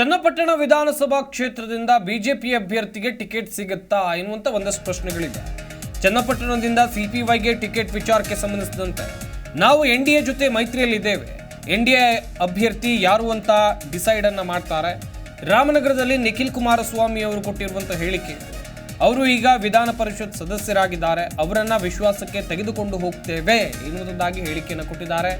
ಚನ್ನಪಟ್ಟಣ ವಿಧಾನಸಭಾ ಕ್ಷೇತ್ರದಿಂದ ಬಿಜೆಪಿ ಅಭ್ಯರ್ಥಿಗೆ ಟಿಕೆಟ್ ಸಿಗುತ್ತಾ ಎನ್ನುವಂಥ ಒಂದಷ್ಟು ಪ್ರಶ್ನೆಗಳಿದೆ. ಚನ್ನಪಟ್ಟಣದಿಂದ ಸಿಪಿವೈಗೆ ಟಿಕೆಟ್ ವಿಚಾರಕ್ಕೆ ಸಂಬಂಧಿಸಿದಂತೆ ನಾವು ಎನ್ ಡಿ ಎ ಜೊತೆ ಮೈತ್ರಿಯಲ್ಲಿದ್ದೇವೆ. ಎನ್ ಡಿ ಎ ಅಭ್ಯರ್ಥಿ ಯಾರು ಅಂತ ಡಿಸೈಡ್ ಅನ್ನ ಮಾಡ್ತಾರೆ. ರಾಮನಗರದಲ್ಲಿ ನಿಖಿಲ್ ಕುಮಾರಸ್ವಾಮಿ ಅವರು ಕೊಟ್ಟಿರುವಂಥ ಹೇಳಿಕೆ, ಅವರು ಈಗ ವಿಧಾನ ಪರಿಷತ್ ಸದಸ್ಯರಾಗಿದ್ದಾರೆ. ಅವರನ್ನು ವಿಶ್ವಾಸಕ್ಕೆ ತೆಗೆದುಕೊಂಡು ಹೋಗ್ತೇವೆ ಎನ್ನುವುದಾಗಿ ಹೇಳಿಕೆಯನ್ನು ಕೊಟ್ಟಿದ್ದಾರೆ.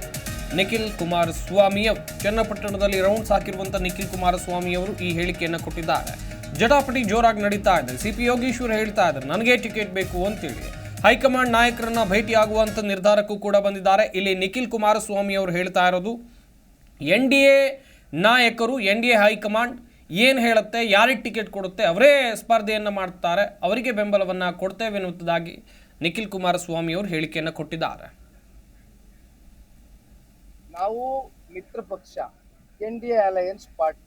ನಿಖಿಲ್ ಕುಮಾರಸ್ವಾಮಿ ಅವರು ಚನ್ನಪಟ್ಟಣದಲ್ಲಿ ರೌಂಡ್ಸ್ ಹಾಕಿರುವಂತಹ ನಿಖಿಲ್ ಕುಮಾರಸ್ವಾಮಿ ಅವರು ಈ ಹೇಳಿಕೆಯನ್ನು ಕೊಟ್ಟಿದ್ದಾರೆ. ಜಟಾಪಟಿ ಜೋರಾಗಿ ನಡೀತಾ ಇದೆ. ಸಿ ಪಿ ಯೋಗೀಶ್ವರ್ ಹೇಳ್ತಾ ಇದ್ದಾರೆ, ನನಗೆ ಟಿಕೆಟ್ ಬೇಕು ಅಂತೇಳಿ. ಹೈಕಮಾಂಡ್ ನಾಯಕರನ್ನ ಭೇಟಿಯಾಗುವಂತ ನಿರ್ಧಾರಕ್ಕೂ ಕೂಡ ಬಂದಿದ್ದಾರೆ. ಇಲ್ಲಿ ನಿಖಿಲ್ ಕುಮಾರಸ್ವಾಮಿ ಅವರು ಹೇಳ್ತಾ ಇರೋದು, ಎನ್ ಡಿ ಎ ನಾಯಕರು, N D A high command ಏನು ಹೇಳುತ್ತೆ, ಯಾರಿಗೆ ಟಿಕೆಟ್ ಕೊಡುತ್ತೆ, ಅವರೇ ಸ್ಪರ್ಧೆಯನ್ನು ಮಾಡ್ತಾರೆ, ಅವರಿಗೆ ಬೆಂಬಲವನ್ನು ಕೊಡ್ತೇವೆ ಎನ್ನುವುದಾಗಿ ನಿಖಿಲ್ ಕುಮಾರಸ್ವಾಮಿ ಅವರು ಹೇಳಿಕೆಯನ್ನು ಕೊಟ್ಟಿದ್ದಾರೆ. ನಾವು ಮಿತ್ರ ಪಕ್ಷ, N D A alliance partner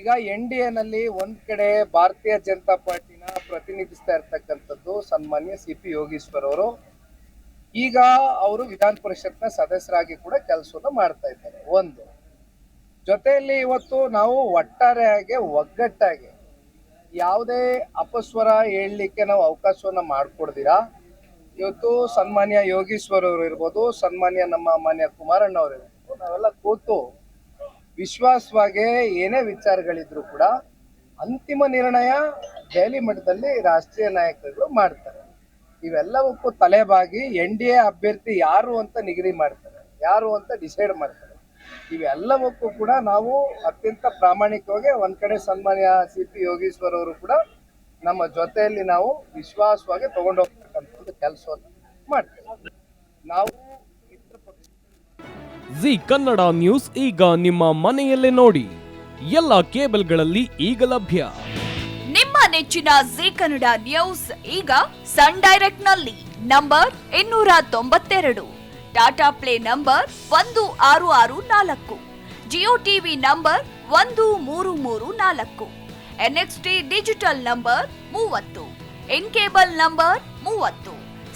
ಈಗ ಎನ್ ಡಿ ಎನಲ್ಲಿ ಒಂದ್ ಕಡೆ ಭಾರತೀಯ ಜನತಾ ಪಾರ್ಟಿನ ಪ್ರತಿನಿಧಿಸ್ತಾ ಇರ್ತಕ್ಕಂಥದ್ದು ಸನ್ಮಾನ್ಯ ಸಿ ಪಿ ಯೋಗೀಶ್ವರ್ ಅವರು. ಈಗ ಅವರು ವಿಧಾನ ಪರಿಷತ್ನ ಸದಸ್ಯರಾಗಿ ಕೂಡ ಕೆಲಸವನ್ನು ಮಾಡ್ತಾ ಇದ್ದಾರೆ, ಒಂದು. ಜೊತೆಯಲ್ಲಿ ಇವತ್ತು ನಾವು ಒಟ್ಟಾರೆಯಾಗಿ, ಒಗ್ಗಟ್ಟಾಗಿ ಯಾವುದೇ ಅಪಸ್ವರ ಹೇಳಲಿಕ್ಕೆ ನಾವು ಅವಕಾಶವನ್ನ ಮಾಡಿಕೊಡ್ದಿರಾ? ಇವತ್ತು ಸನ್ಮಾನ್ಯ ಯೋಗೀಶ್ವರ್ ಅವರು ಇರ್ಬೋದು, ಸನ್ಮಾನ್ಯ ನಮ್ಮ ಮಾನ್ಯ ಕುಮಾರಣ್ಣ ಅವರು ಇರ್ಬೋದು ನಾವೆಲ್ಲ ಕೂತು ವಿಶ್ವಾಸವಾಗಿ ಏನೇ ವಿಚಾರಗಳಿದ್ರು ಕೂಡ ಅಂತಿಮ ನಿರ್ಣಯ ದೆಹಲಿ ಮಟ್ಟದಲ್ಲಿ ರಾಷ್ಟ್ರೀಯ ನಾಯಕರುಗಳು ಮಾಡ್ತಾರೆ. ಇವೆಲ್ಲವಕ್ಕೂ ತಲೆಬಾಗಿ ಎನ್ ಡಿ ಎ ಅಭ್ಯರ್ಥಿ ಯಾರು ಅಂತ ನಿಗದಿ ಮಾಡ್ತಾರೆ, ಯಾರು ಅಂತ ಡಿಸೈಡ್ ಮಾಡ್ತಾರೆ. ಇವೆಲ್ಲವಕ್ಕೂ ಕೂಡ ನಾವು ಅತ್ಯಂತ ಪ್ರಾಮಾಣಿಕವಾಗಿ ಒಂದ್ ಕಡೆ ಸನ್ಮಾನ್ಯ ಸಿ ಪಿ ಯೋಗೀಶ್ವರ್ ಅವರು ಕೂಡ ನಮ್ಮ ಜೊತೆಯಲ್ಲಿ ನಾವು ವಿಶ್ವಾಸವಾಗಿ ತಗೊಂಡು ಹೋಗ್ತಕ್ಕಂಥ ಒಂದು ಕೆಲಸವನ್ನು ಮಾಡ್ತೇವೆ. ನಾವು ಜಿ ಕನ್ನಡ ನ್ಯೂಸ್ ಈಗ ನಿಮ್ಮ ಮನೆಯಲ್ಲೇ ನೋಡಿ. ಎಲ್ಲ ಕೇಬಲ್ಗಳಲ್ಲಿ ಈಗ ಲಭ್ಯ. ನಿಮ್ಮ ನೆಚ್ಚಿನ ಜಿ ಕನ್ನಡ ನ್ಯೂಸ್ ಈಗ ಸನ್ ಡೈರೆಕ್ಟ್ನಲ್ಲಿ ನಂಬರ್ ಇನ್ನೂರ ತೊಂಬತ್ತೆರಡು. ಟಾಟಾ ಪ್ಲೇ ನಂಬರ್ ಒಂದು ಆರು ಆರು ನಾಲ್ಕು. ಜಿಯೋ ಟಿವಿ ನಂಬರ್ ಒಂದು ಮೂರು ಮೂರು ನಾಲ್ಕು. ಎನ್ಎಕ್ಸ್ಟಿ ಡಿಜಿಟಲ್ ನಂಬರ್ ಮೂವತ್ತು. ಇನ್ ಕೇಬಲ್ ನಂಬರ್ ಮೂವತ್ತು.